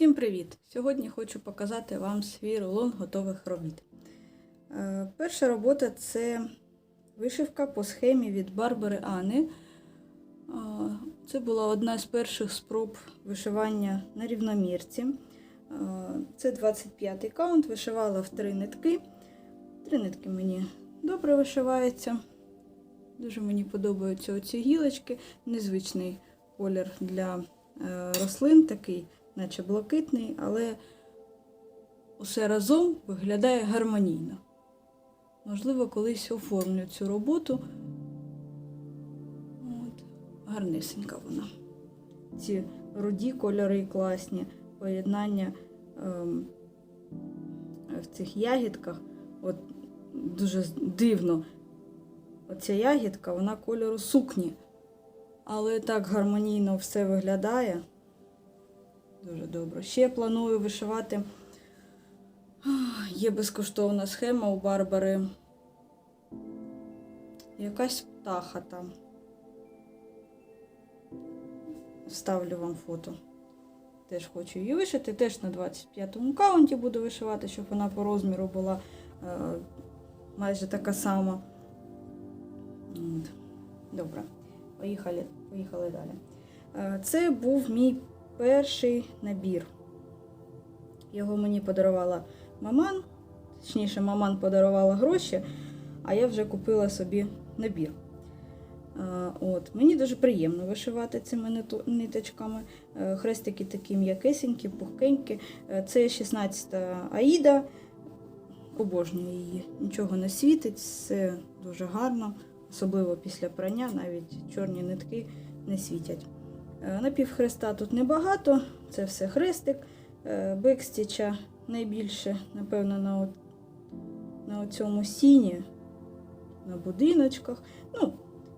Всім привіт! Сьогодні хочу показати вам свій рулон готових робіт. Е, Перша робота це вишивка по схемі від Барбари Ани. Е, Це була одна з перших спроб вишивання на рівномірці. Е, Це 25-й каунт, вишивала в три нитки. Три нитки мені добре вишиваються. Дуже мені подобаються оці гілочки. Незвичний колір для рослин такий наче блакитний, але усе разом виглядає гармонійно. Можливо, колись оформлю цю роботу. От. Гарнисенька вона. Ці руді кольори класні, поєднання ем, в цих ягідках. От дуже дивно. Оця ягідка, вона кольору сукні. Але так гармонійно все виглядає. Дуже добре. Ще планую вишивати. Є безкоштовна схема у Барбари. Якась птаха там. Вставлю вам фото. Теж хочу її вишити. Теж на 25-му каунті буду вишивати, щоб вона по розміру була е, майже така сама. Добре. Поїхали, поїхали далі. Е, Це був мій перший набір. Його мені подарувала маман. Точніше, маман подарувала гроші, а я вже купила собі набір. От. Мені дуже приємно вишивати цими ниточками. Е, Хрестики такі м'якесенькі, пухкенькі. Е, Це 16-та Аїда. Обожнюю її. Нічого не світить, все дуже гарно, особливо після прання, навіть чорні нитки не світять. Е, Напівхреста тут небагато, це все хрестик. Е, Бекстіча найбільше, напевно, на, на цьому сіні, на будиночках. Ну,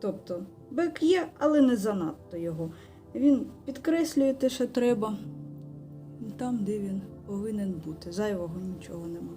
тобто, бек є, але не занадто його. Він підкреслює те, що треба, там, де він повинен бути. Зайвого нічого нема.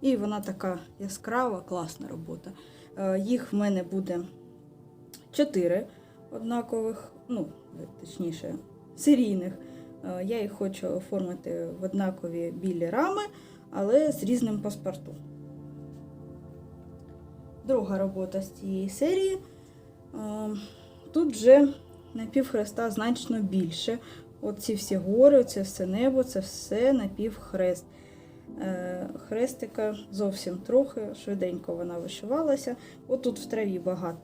І вона така яскрава, класна робота. Е, Їх в мене буде чотири однакових, ну, точніше, серійних. Е, Я їх хочу оформити в однакові білі рами, але з різним паспортом. Друга робота з цієї серії. Е, Тут вже напівхреста значно більше. Оці всі гори, це все небо, це все напівхрест. Е, Хрестика зовсім трохи, швиденько вона вишивалася. Отут в траві багато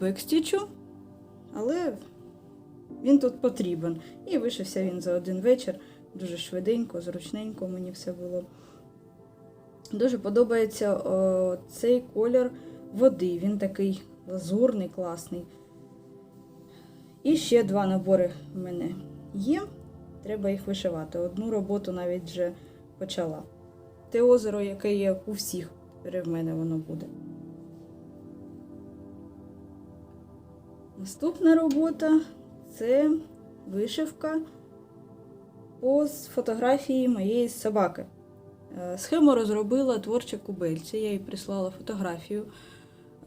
бекстічу, але він тут потрібен. І вишився він за один вечір. Дуже швиденько, зручненько мені все було. Дуже подобається о, цей колір води. Він такий лазурний, класний. І ще два набори в мене є. Треба їх вишивати. Одну роботу навіть вже почала. Те озеро, яке є у всіх, в мене воно буде. Наступна робота це вишивка з фотографії моєї собаки. Е, Схему розробила творча кубельця. Я їй прислала фотографію.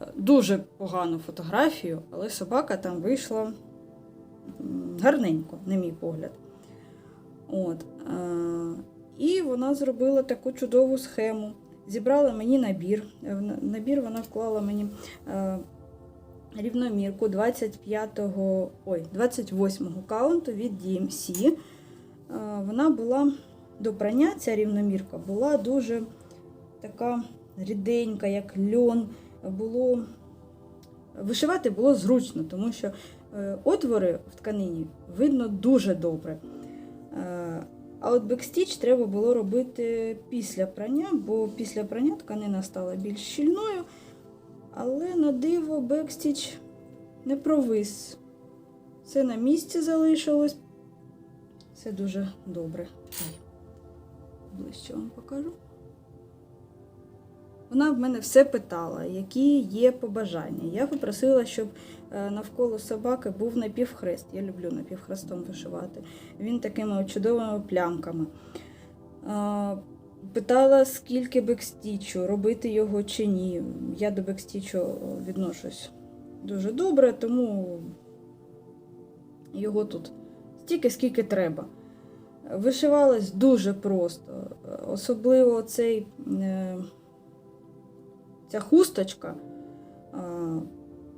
Е, Дуже погану фотографію, але собака там вийшла гарненько, на мій погляд. От. е, І вона зробила таку чудову схему. Зібрала мені набір. В набір вона вклала мені рівномірку 25-го, ой, 28-го каунту від DMC. Е, Вона була до прання, ця рівномірка була дуже така ріденька, як льон. Було... Вишивати було зручно, тому що е, отвори в тканині видно дуже добре. Е, А от бекстіч треба було робити після прання, бо після прання тканина стала більш щільною, але на диво бекстіч не провис. Все на місці залишилось. Все дуже добре. Ближче вам покажу. Вона в мене все питала, які є побажання. Я попросила, щоб е, навколо собаки був напівхрест. Я люблю напівхрестом вишивати. Він такими чудовими плямками. Е, Питала, скільки бекстічу, робити його чи ні. Я до бекстічу відношусь дуже добре, тому його тут стільки, скільки треба. Вишивалось дуже просто. Особливо цей, е, ця хусточка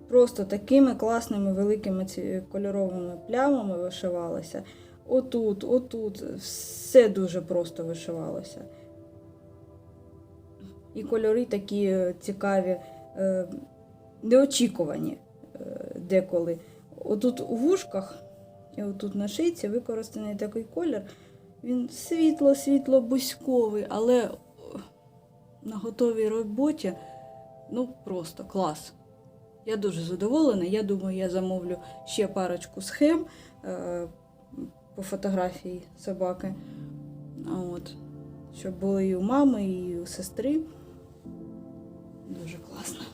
просто такими класними великими кольоровими плямами вишивалася. Отут, отут, все дуже просто вишивалося. І кольори такі е, цікаві, е, неочікувані е, деколи. Отут у вушках і отут на шийці використаний такий колір. Він світло-світло бузьковий, але на готовій роботі ну просто клас. Я дуже задоволена. Я думаю, я замовлю ще парочку схем е, по фотографії собаки. От. Щоб були і у мами, і у сестри. Дуже класно.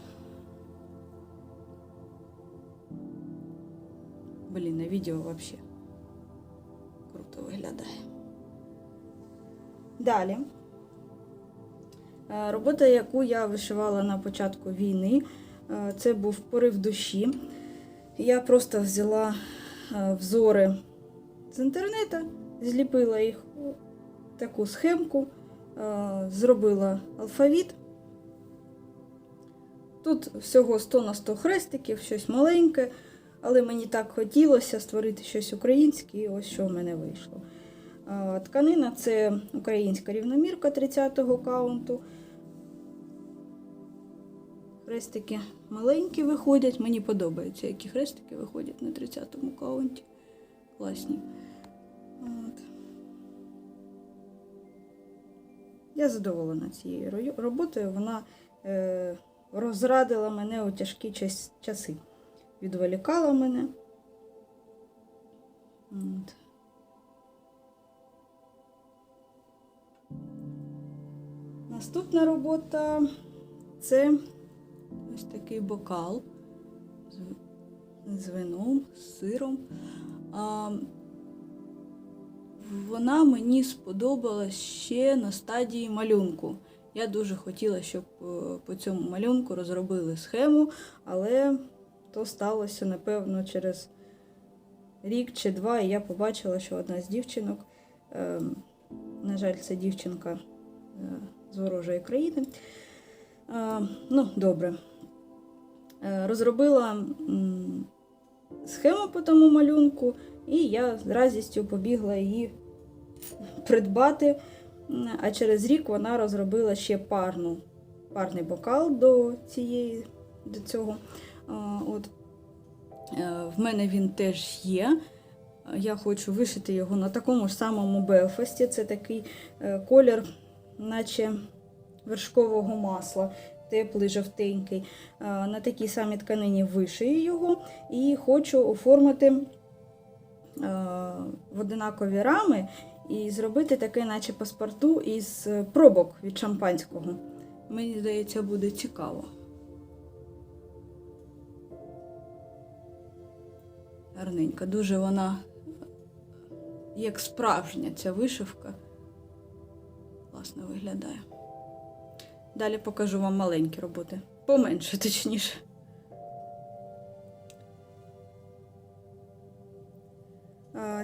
Блін, на відео взагалі круто виглядає. Далі. Е, Робота, яку я вишивала на початку війни, е, це був порив душі. Я просто взяла е, взори з інтернету, зліпила їх у таку схемку, зробила алфавіт. Тут всього 100 на 100 хрестиків, щось маленьке, але мені так хотілося створити щось українське, і ось що в мене вийшло. Тканина це українська рівномірка 30-го каунту. Хрестики маленькі виходять. Мені подобається, які хрестики виходять на 30-му каунті. Класні. От. Я задоволена цією роботою. Вона е, розрадила мене у тяжкі часи. Відволікала мене. От. Наступна робота це ось такий бокал з, вином, з сиром. А, вона мені сподобалась ще на стадії малюнку. Я дуже хотіла, щоб е, по цьому малюнку розробили схему, але то сталося, напевно, через рік чи два, і я побачила, що одна з дівчинок, е, на жаль, це дівчинка е, з ворожої країни. Е, ну, добре. Розробила схему по тому малюнку, і я з радістю побігла її придбати. А через рік вона розробила ще парну, парний бокал до цієї, до цього. От. Е, В мене він теж є. Я хочу вишити його на такому ж самому Белфасті. Це такий е, колір, наче вершкового масла, теплий, жовтенький. На такій самій тканині вишию його і хочу оформити е, в одинакові рами і зробити таке, наче паспорту із е, пробок від шампанського. Мені здається, буде цікаво. Гарненька, дуже вона як справжня ця вишивка. Класно виглядає. Далі покажу вам маленькі роботи. Поменше, точніше.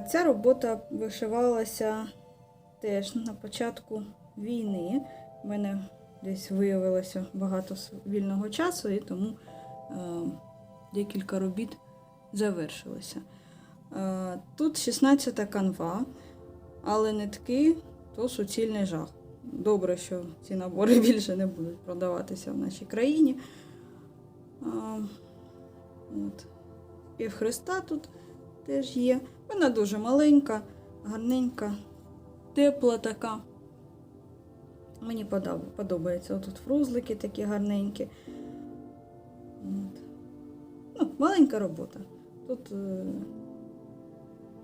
Ця робота вишивалася теж на початку війни. У мене десь виявилося багато вільного часу, і тому декілька робіт завершилося. Тут 16 канва, але нитки то суцільний жах. Добре, що ці набори більше не будуть продаватися в нашій країні. От. Півхреста тут теж є. Вона дуже маленька, гарненька, тепла така. Мені подобається. Отут фрузлики такі гарненькі. От. Ну, маленька робота. Тут е,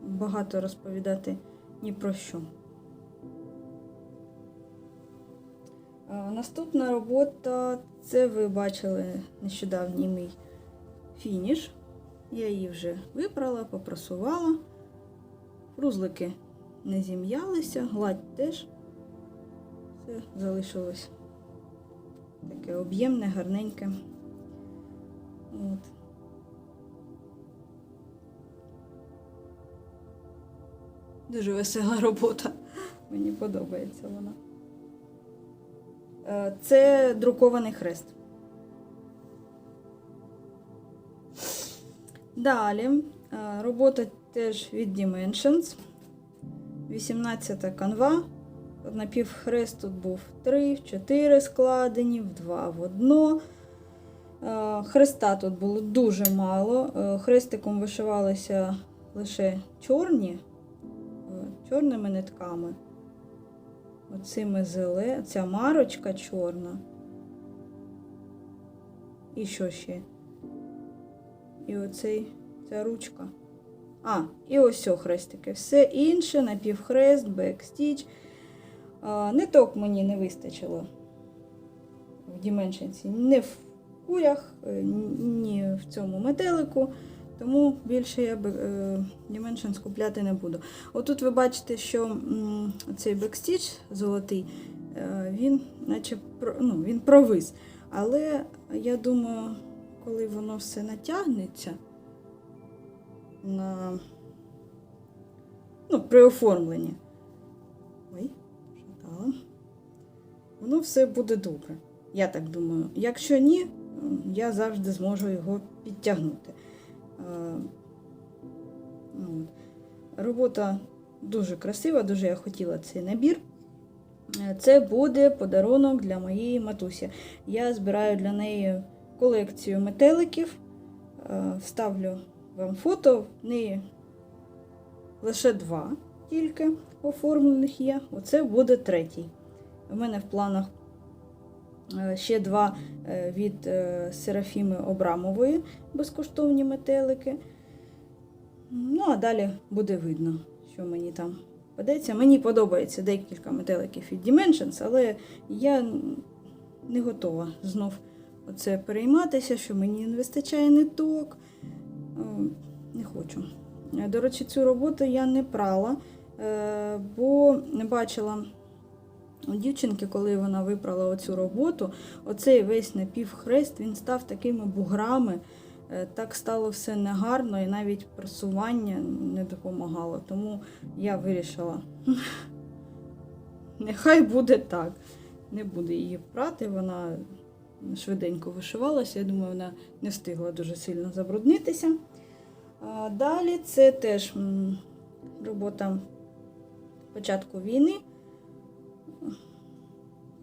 багато розповідати ні про що. А, Наступна робота це ви бачили нещодавній мій фініш. Я її вже випрала, попрасувала. Фрузлики не зім'ялися, гладь теж. Все залишилось таке об'ємне, гарненьке. От. Дуже весела робота. Мені подобається вона. Е, Це друкований хрест. Далі е, робота теж від Dimensions. 18 канва. Напівхрест тут був 3, в 4 складені, в 2 в 1. Е, Хреста тут було дуже мало. Е, Хрестиком вишивалися лише чорні, е, чорними нитками. Оцими зеле, ця марочка чорна. І що ще? І оцей, ця ручка. А, і ось о хрестики. Все інше, напівхрест, бекстіч. Ниток мені не вистачило в Dimensions. Не в курях, е, ні в цьому метелику. Тому більше я е, Dimensions купляти не буду. Отут ви бачите, що цей бекстіч золотий, е, він наче ну, він провис. Але я думаю, коли воно все натягнеться на ну, при оформленні. Ой, шатала. Воно все буде добре. Я так думаю. Якщо ні, я завжди зможу його підтягнути. Е, от. Робота дуже красива, дуже я хотіла цей набір. Е, Це буде подарунок для моєї матусі. Я збираю для неї колекцію метеликів. Е, Вставлю вам фото. В неї лише два тільки оформлених є. Оце буде третій. У мене в планах е, ще два е, від е, Серафіми Обрамової безкоштовні метелики. Ну, а далі буде видно, що мені там падеться. Мені подобається декілька метеликів від Dimensions, але я не готова знов оце перейматися, що мені не вистачає ниток. Не хочу. Е, До речі, цю роботу я не прала, е, бо не бачила у дівчинки, коли вона випрала оцю роботу, оцей весь напівхрест він став такими буграми. Е, Так стало все негарно і навіть просування не допомагало. Тому я вирішила, нехай буде так. Не буде її прати, вона швиденько вишивалася. Я думаю, вона не встигла дуже сильно забруднитися. Далі це теж робота початку війни.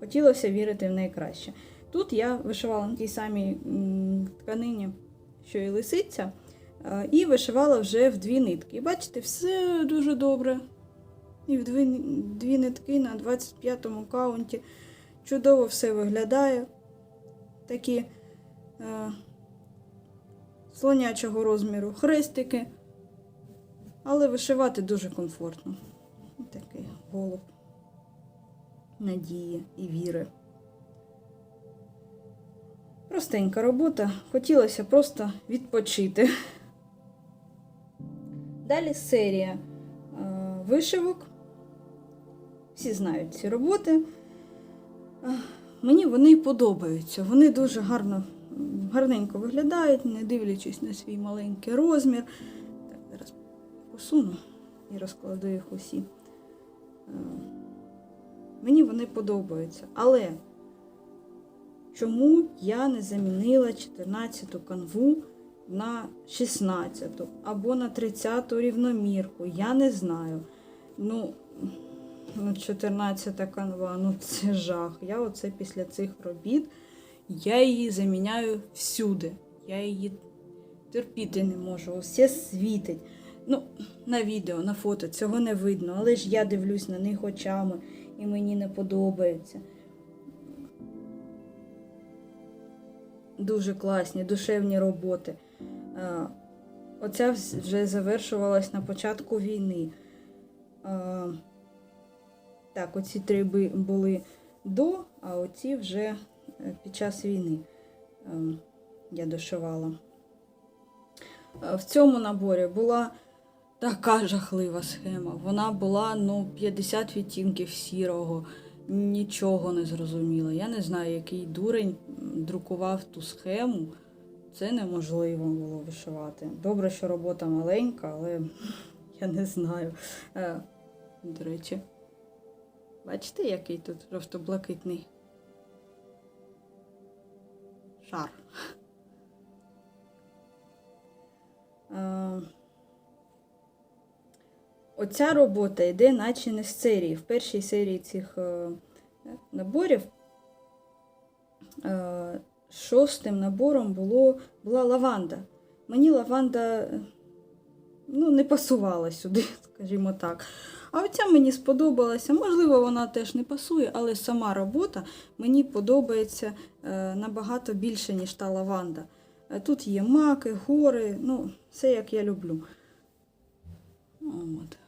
Хотілося вірити в найкраще. Тут я вишивала на тій самій тканині, що і лисиця, і вишивала вже в дві нитки. І бачите, все дуже добре. І в дві, дві нитки на 25-му каунті. Чудово все виглядає. Такі слонячого розміру хрестики. Але вишивати дуже комфортно. Такий голуб надії і віри. Простенька робота. Хотілося просто відпочити. Далі серія е, вишивок. Всі знають ці роботи. Е, Мені вони подобаються. Вони дуже гарно, гарненько виглядають, не дивлячись на свій маленький розмір. Так, зараз посуну і розкладу їх усі. Е, Мені вони подобаються. Але чому я не замінила 14-ту канву на 16-ту або на 30-ту рівномірку? Я не знаю. Ну, ну 14-та канва, ну це жах. Я оце після цих робіт я її заміняю всюди. Я її терпіти не можу. Все світить. Ну, на відео, на фото цього не видно, але ж я дивлюсь на них очами і мені не подобається. Дуже класні, душевні роботи. Оця вже завершувалась на початку війни. Так, оці три були до, а оці вже під час війни е, я дошивала. Е, В цьому наборі була така жахлива схема. Вона була ну, 50 відтінків сірого, нічого не зрозуміло. Я не знаю, який дурень друкував ту схему. Це неможливо було вишивати. Добре, що робота маленька, але я не знаю. Е, До речі. Бачите, який тут жовто-блакитний шар. Е, Оця робота йде наче не з серії. В першій серії цих е, наборів е, шостим набором було, була лаванда. Мені лаванда ну, не пасувала сюди, скажімо так. А оця мені сподобалася. Можливо, вона теж не пасує, але сама робота мені подобається е, набагато більше, ніж та лаванда. Е, Тут є маки, гори, ну, все як я люблю. От.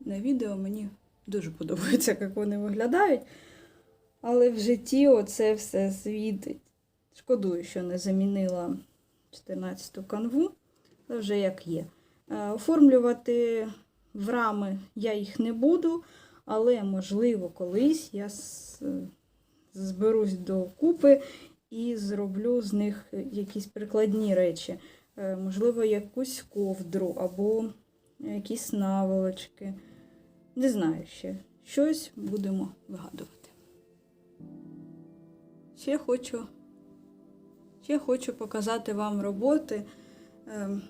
На відео мені дуже подобається, як вони виглядають. Але в житті оце все світить. Шкодую, що не замінила 14-ту канву, але вже як є. Е, Оформлювати в рами я їх не буду, але, можливо, колись я зберусь до купи і зроблю з них якісь прикладні речі. Е, Можливо, якусь ковдру або якісь наволочки. Не знаю ще. Щось будемо вигадувати. Ще хочу, ще хочу показати вам роботи, ем,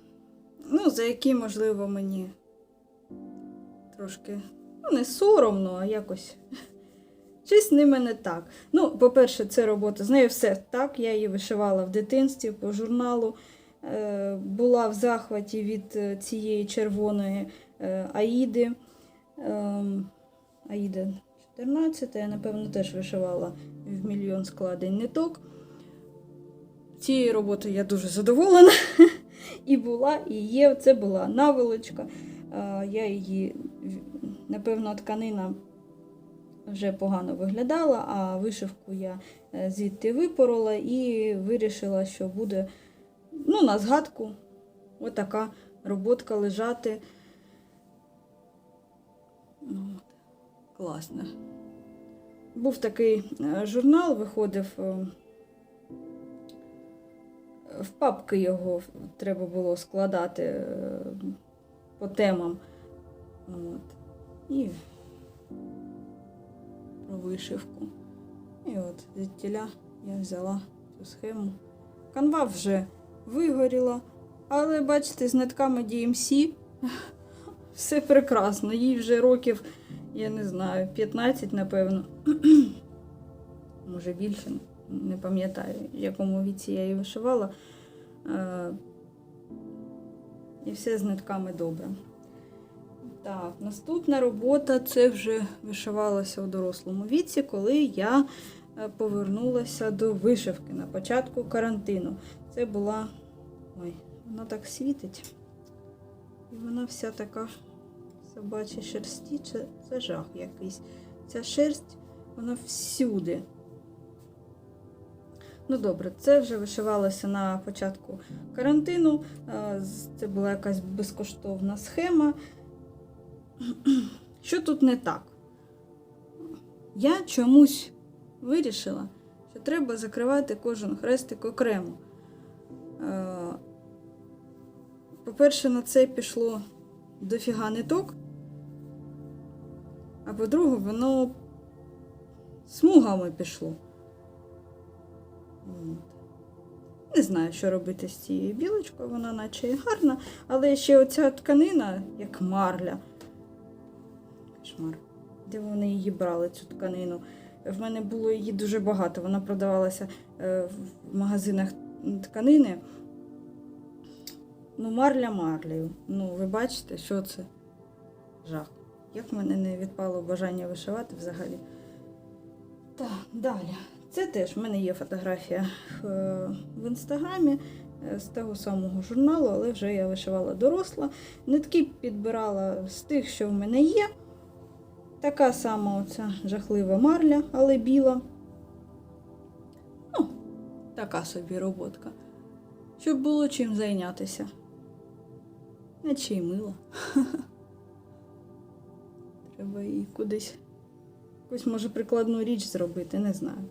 ну, за які, можливо, мені трошки ну, не соромно, а якось щось з ними не так. Ну, по-перше, це робота. З нею все так. Я її вишивала в дитинстві по журналу. Е, була в захваті від е, цієї червоної е, Аїди. Ем, Аїда 14, я, напевно, теж вишивала в мільйон складень ниток. Цією роботою я дуже задоволена. І була, і є. Це була наволочка. Е, Я її, напевно, тканина вже погано виглядала, а вишивку я е, звідти випорола і вирішила, що буде ну, на згадку отака роботка лежати. Класно. Був такий е, журнал, виходив. В папки його треба було складати е, по темам. От. І про вишивку. І от звідтіля я взяла цю схему. Канва вже вигоріла, але бачите, з нитками DMC все прекрасно. Їй вже років, я не знаю, 15, напевно. Може більше, не пам'ятаю, в якому віці я її вишивала. Е, І все з нитками добре. Так, наступна робота це вже вишивалася у дорослому віці, коли я е, повернулася до вишивки на початку карантину. Це була. Ой, вона так світить. І вона вся така собача шерсті, це, це жах якийсь. Ця шерсть, вона всюди. Ну добре, це вже вишивалося на початку карантину. Це була якась безкоштовна схема. Що тут не так? Я чомусь вирішила, що треба закривати кожен хрестик окремо. По-перше, на це пішло дофіга ниток, а по-друге, воно смугами пішло. Не знаю, що робити з цією білочкою, вона наче і гарна, але ще оця тканина, як марля. Кошмар. Де вони її брали, цю тканину? В мене було її дуже багато. Вона продавалася е, в магазинах тканини. Ну, марля марлею. Ну, ви бачите, що це? Жах. Як в мене не відпало бажання вишивати взагалі. Так, далі. Це теж в мене є фотографія е, в інстаграмі е, з того самого журналу, але вже я вишивала доросла. Нитки підбирала з тих, що в мене є. Така сама оця жахлива марля, але біла. Ну, така собі роботка. Щоб було чим зайнятися. Наче й мило. Треба її кудись. Якусь, може, прикладну річ зробити, не знаю.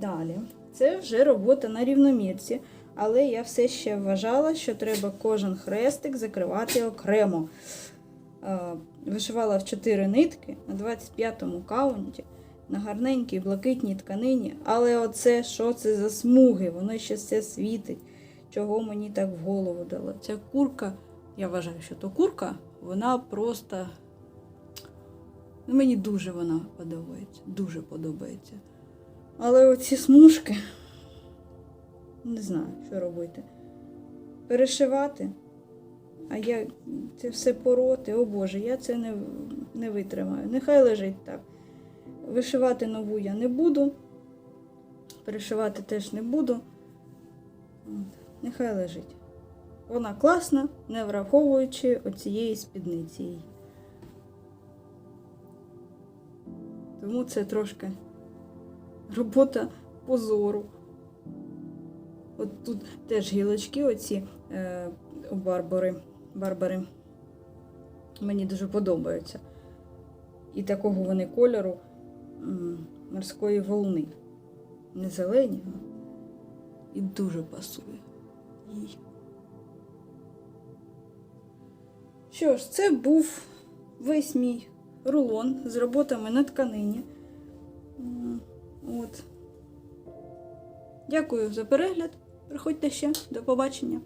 Далі. Це вже робота на рівномірці, Але я все ще вважала, що треба кожен хрестик закривати окремо. Е, Вишивала в 4 нитки на 25-му каунті на гарненькій блакитній тканині. Але оце що це за смуги? Воно ще все світить. Чого мені так в голову дало? Ця курка, я вважаю, що то курка, вона просто. Ну, мені дуже вона подобається. Дуже подобається. Але оці смужки. Не знаю, що робити. Перешивати. А я це все пороти, о Боже, я це не, не витримаю. Нехай лежить так. Вишивати нову я не буду. Перешивати теж не буду. Нехай лежить. Вона класна, не враховуючи оцієї спідниці. Тому це трошки робота позору. От тут теж гілочки, оці е, Барбари. Барбари. Мені дуже подобаються. І такого вони кольору морської волни. Не зелені, і дуже пасує їй. Що ж, це був весь мій рулон з роботами на тканині. От. Дякую за перегляд. Приходьте ще. До побачення.